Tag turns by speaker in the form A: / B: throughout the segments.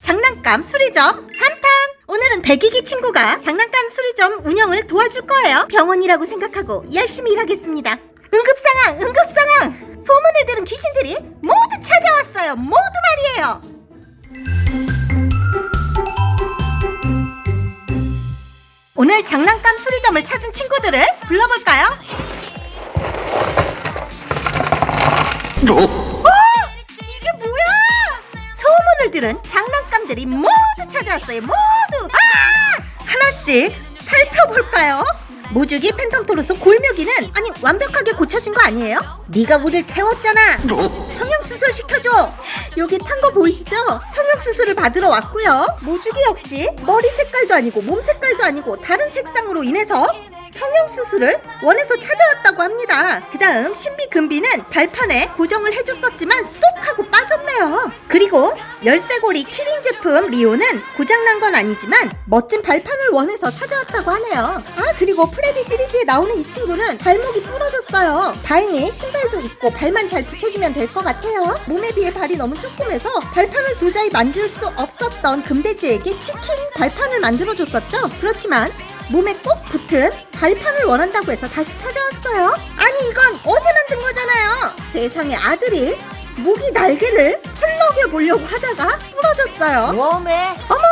A: 장난감 수리점 3탄! 오늘은 백이기 친구가 장난감 수리점 운영을 도와줄 거예요. 병원이라고 생각하고 열심히 일하겠습니다. 응급상황 응급상황! 소문을 들은 귀신들이 모두 찾아왔어요. 모두 말이에요. 오늘 장난감 수리점을 찾은 친구들을 불러볼까요? 어? 이게 뭐야? 소문을 들은 장난감 들이 모두 찾아왔어요. 모두. 아! 하나씩 살펴볼까요? 모주기 팬텀 토로스 골묘기는 아니 완벽하게 고쳐진 거 아니에요? 네가 우릴 태웠잖아. 성형 수술 시켜줘. 여기 탄 거 보이시죠? 성형 수술을 받으러 왔고요. 모주기 역시 머리 색깔도 아니고 몸 색깔도 아니고 다른 색상으로 인해서 성형 수술을 원해서 찾아왔다고 합니다. 그 다음 신비 금비는 발판에 고정을 해줬었지만 쏙 하고 빠졌네요. 그리고 열쇠고리 키링 제품 리오는 고장난 건 아니지만 멋진 발판을 원해서 찾아왔다고 하네요. 아 그리고 프레디 시리즈에 나오는 이 친구는 발목이 부러졌어요. 다행히 신발도 있고 발만 잘 붙여주면 될 것 같아요. 몸에 비해 발이 너무 조그매서 발판을 도저히 만들 수 없었던 금돼지에게 치킨 발판을 만들어줬었죠. 그렇지만 몸에 꼭 붙은 발판을 원한다고 해서 다시 찾아왔어요. 아니 이건 어제 만든 거잖아요. 세상에 아들이 모기 날개를 펄럭여 보려고 하다가 부러졌어요.
B: 웜에
A: 어머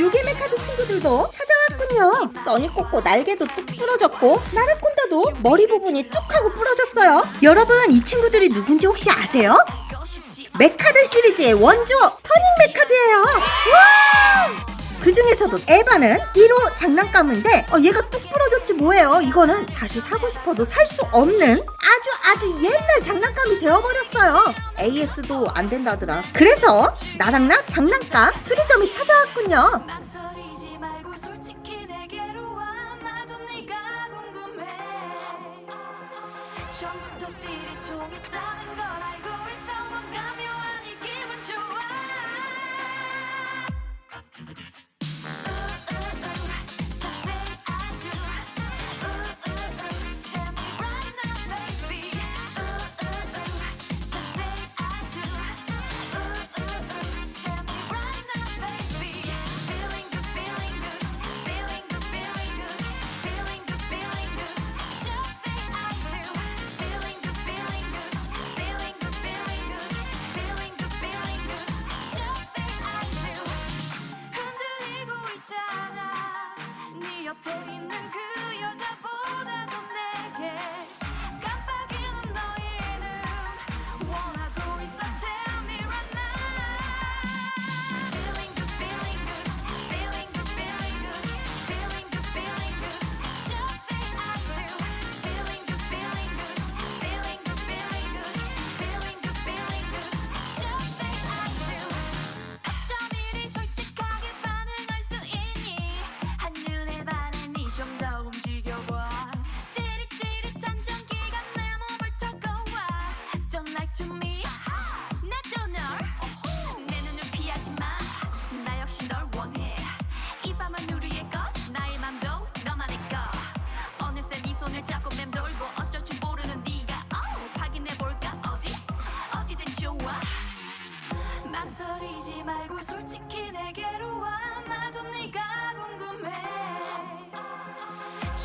A: 요괴메 카드 친구들도 찾아왔군요. 써니 꽂고 날개도 뚝 부러졌고 나라콘다도 머리 부분이 뚝 하고 부러졌어요. 여러분 이 친구들이 누군지 혹시 아세요? 메카드 시리즈의 원조 터닝 메카드예요. 와! 그 중에서도 에바는 1호 장난감인데 어, 얘가 뚝 부러졌지 뭐예요. 이거는 다시 사고 싶어도 살 수 없는 아주 아주 옛날 장난감이 되어버렸어요. AS도 안 된다더라. 그래서 나랑 나 장난감 수리점이 찾아왔군요.
C: 처음부터 필이 통했다는 걸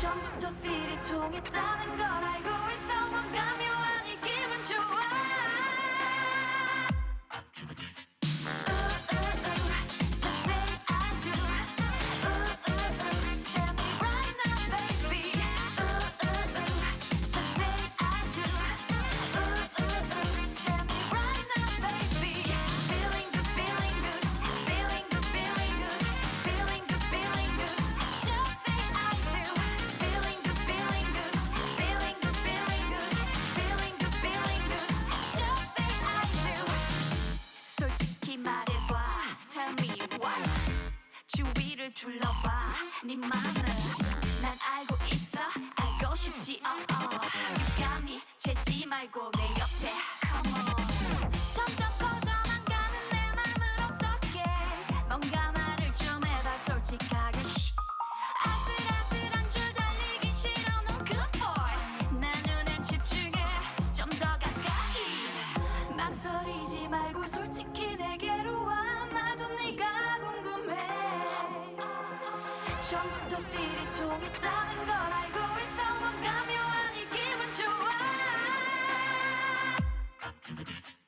C: 처음부터 필이 통했다는 걸 알고 둘러봐. 네 맘을 난 알고 있어. 알고 싶지. Oh.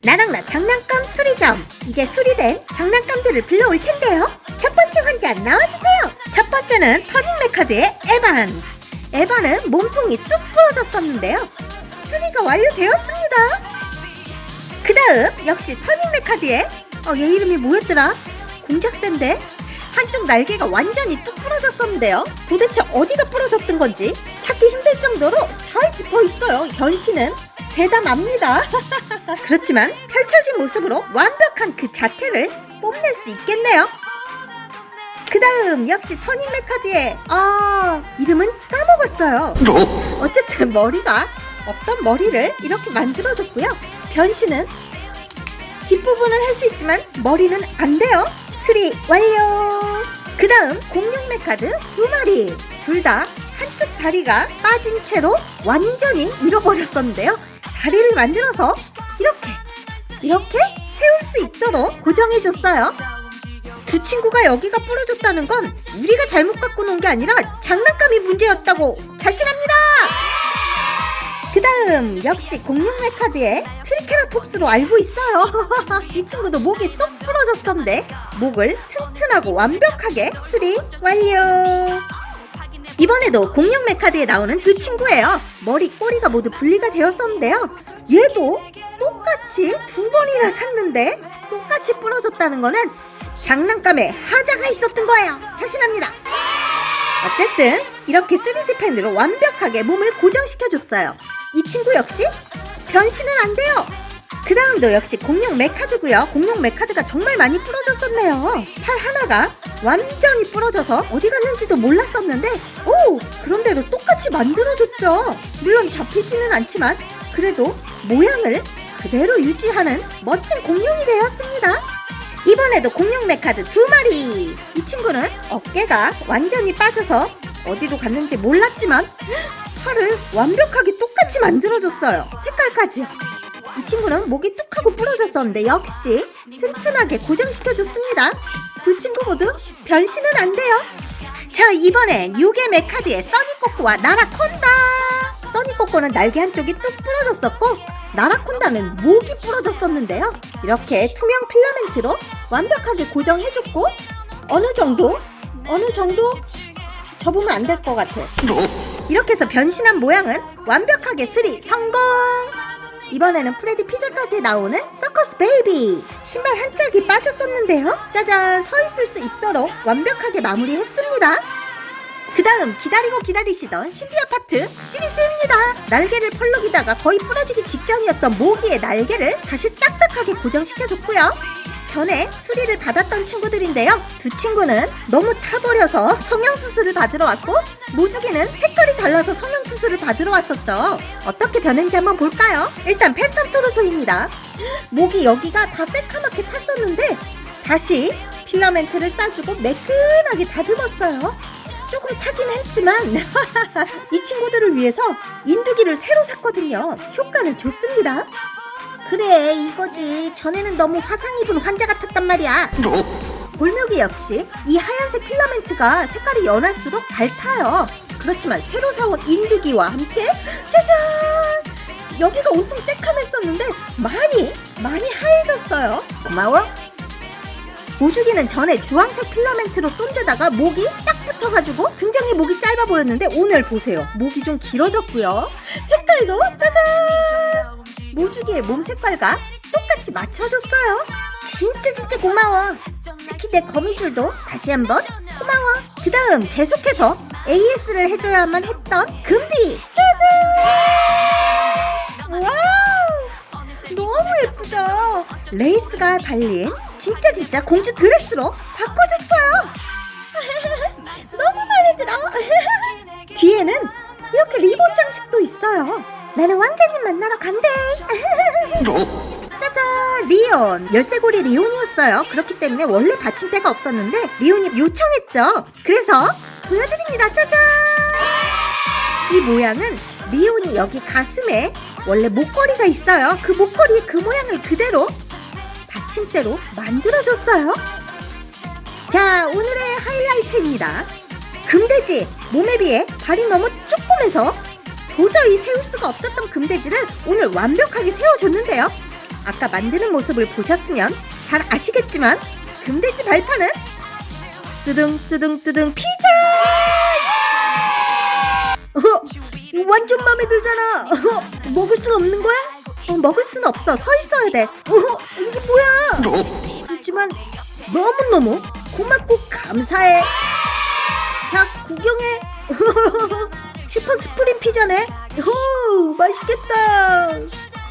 A: 나랑 나 장난감 수리점. 이제 수리된 장난감들을 불러올 텐데요. 첫 번째 환자 나와주세요. 첫 번째는 터닝 메카드의 에반. 에반은 몸통이 뚝 부러졌었는데요. 수리가 완료되었습니다. 그 다음 역시 터닝 메카드의 어, 얘 이름이 뭐였더라? 공작새인데 한쪽 날개가 완전히 뚝 부러졌었는데요. 도대체 어디가 부러졌던 건지 찾기 힘들 정도로 잘 붙어 있어요. 변신은 대담합니다. 그렇지만 펼쳐진 모습으로 완벽한 그 자태를 뽐낼 수 있겠네요. 그 다음 역시 터닝 메카드의 아 이름은 까먹었어요. 어쨌든 머리가 없던 머리를 이렇게 만들어줬고요. 변신은 뒷부분은 할 수 있지만 머리는 안 돼요. 수리 완료. 그 다음 공룡 메카드 두 마리 둘 다 한쪽 다리가 빠진 채로 완전히 잃어버렸었는데요. 다리를 만들어서 이렇게 이렇게 세울 수 있도록 고정해줬어요. 두 친구가 여기가 부러졌다는 건 우리가 잘못 갖고 논게 아니라 장난감이 문제였다고 자신합니다. 그 다음 역시 공룡 메카드의 트리케라톱스로 알고 있어요. 이 친구도 목이 쏙 부러졌었는데 목을 튼튼하고 완벽하게 수리 완료. 이번에도 공룡 메카드에 나오는 두 친구예요. 머리 꼬리가 모두 분리가 되었었는데요. 얘도 똑같이 두 번이나 샀는데 똑같이 부러졌다는 거는 장난감에 하자가 있었던 거예요. 자신합니다. 어쨌든 이렇게 3D 펜으로 완벽하게 몸을 고정시켜줬어요. 이 친구 역시 변신은 안 돼요. 그 다음도 역시 공룡 메카드고요. 공룡 메카드가 정말 많이 부러졌었네요. 팔 하나가 완전히 부러져서 어디 갔는지도 몰랐었는데 오 그런데도 똑같이 만들어줬죠. 물론 접히지는 않지만 그래도 모양을 그대로 유지하는 멋진 공룡이 되었습니다. 이번에도 공룡 메카드 두 마리. 이 친구는 어깨가 완전히 빠져서 어디로 갔는지 몰랐지만 팔을 완벽하게 똑같이 만들어줬어요. 색깔까지요. 이 친구는 목이 뚝 하고 부러졌었는데 역시 튼튼하게 고정시켜줬습니다. 두 친구 모두 변신은 안 돼요. 자 이번엔 요괴 메카드의 써니꼬꼬와 나라콘다. 써니꼬꼬는 날개 한쪽이 뚝 부러졌었고 나라콘다는 목이 부러졌었는데요. 이렇게 투명 필라멘트로 완벽하게 고정해줬고 어느 정도 어느 정도 접으면 안 될 것 같아. 이렇게 해서 변신한 모양은 완벽하게 수리 성공! 이번에는 프레디 피자 가게에 나오는 서커스 베이비! 신발 한 짝이 빠졌었는데요. 짜잔! 서 있을 수 있도록 완벽하게 마무리했습니다. 그 다음 기다리고 기다리시던 신비 아파트 시리즈입니다. 날개를 펄럭이다가 거의 부러지기 직전이었던 모기의 날개를 다시 딱딱하게 고정시켜줬고요. 전에 수리를 받았던 친구들인데요. 두 친구는 너무 타버려서 성형수술을 받으러 왔고 모주기는 색깔이 달라서 성형수술을 받으러 왔었죠. 어떻게 변했는지 한번 볼까요? 일단 팬텀 토르소입니다. 목이 여기가 다 새카맣게 탔었는데 다시 필라멘트를 싸주고 매끈하게 다듬었어요. 조금 타긴 했지만 이 친구들을 위해서 인두기를 새로 샀거든요. 효과는 좋습니다. 그래 이거지. 전에는 너무 화상 입은 환자 같았단 말이야. 골묘기 역시 이 하얀색 필라멘트가 색깔이 연할수록 잘 타요. 그렇지만 새로 사온 인두기와 함께 짜잔! 여기가 온통 새카맸었는데 많이 많이 하얘졌어요. 고마워. 보주기는 전에 주황색 필라멘트로 쏜 데다가 목이 딱 붙어가지고 굉장히 목이 짧아 보였는데 오늘 보세요. 목이 좀 길어졌고요. 색깔도 짜잔 모주기의 몸 색깔과 똑같이 맞춰줬어요. 진짜 진짜 고마워. 특히 내 거미줄도 다시 한번 고마워. 그 다음 계속해서 AS를 해줘야만 했던 금비. 짜잔! 와우! 너무 예쁘죠? 레이스가 달린 진짜 진짜 공주 드레스로 바꿔줬어요. 나는 왕자님 만나러 간대. 짜잔, 리온. 열쇠고리 리온이었어요. 그렇기 때문에 원래 받침대가 없었는데 리온이 요청했죠. 그래서 보여드립니다. 짜잔. 이 모양은 리온이 여기 가슴에 원래 목걸이가 있어요. 그 목걸이의 그 모양을 그대로 받침대로 만들어줬어요. 자, 오늘의 하이라이트입니다. 금돼지 몸에 비해 발이 너무 조그매서 도저히 세울 수가 없었던 금돼지를 오늘 완벽하게 세워줬는데요. 아까 만드는 모습을 보셨으면 잘 아시겠지만 금돼지 발판은 뜨등 뜨등 뜨등 피자! 어, 완전 마음에 들잖아. 어, 먹을 순 없는 거야? 어, 먹을 순 없어. 서 있어야 돼. 어, 이게 뭐야? 그렇지만 너무너무 고맙고 감사해. 자, 구경해. 피자네. 호, 맛있겠다.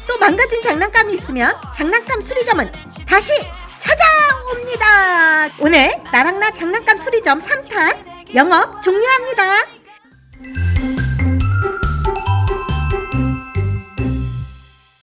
A: 또 망가진 장난감이 있으면 장난감 수리점은 다시 찾아옵니다. 오늘 나랑나 장난감 수리점 3탄 영업 종료합니다.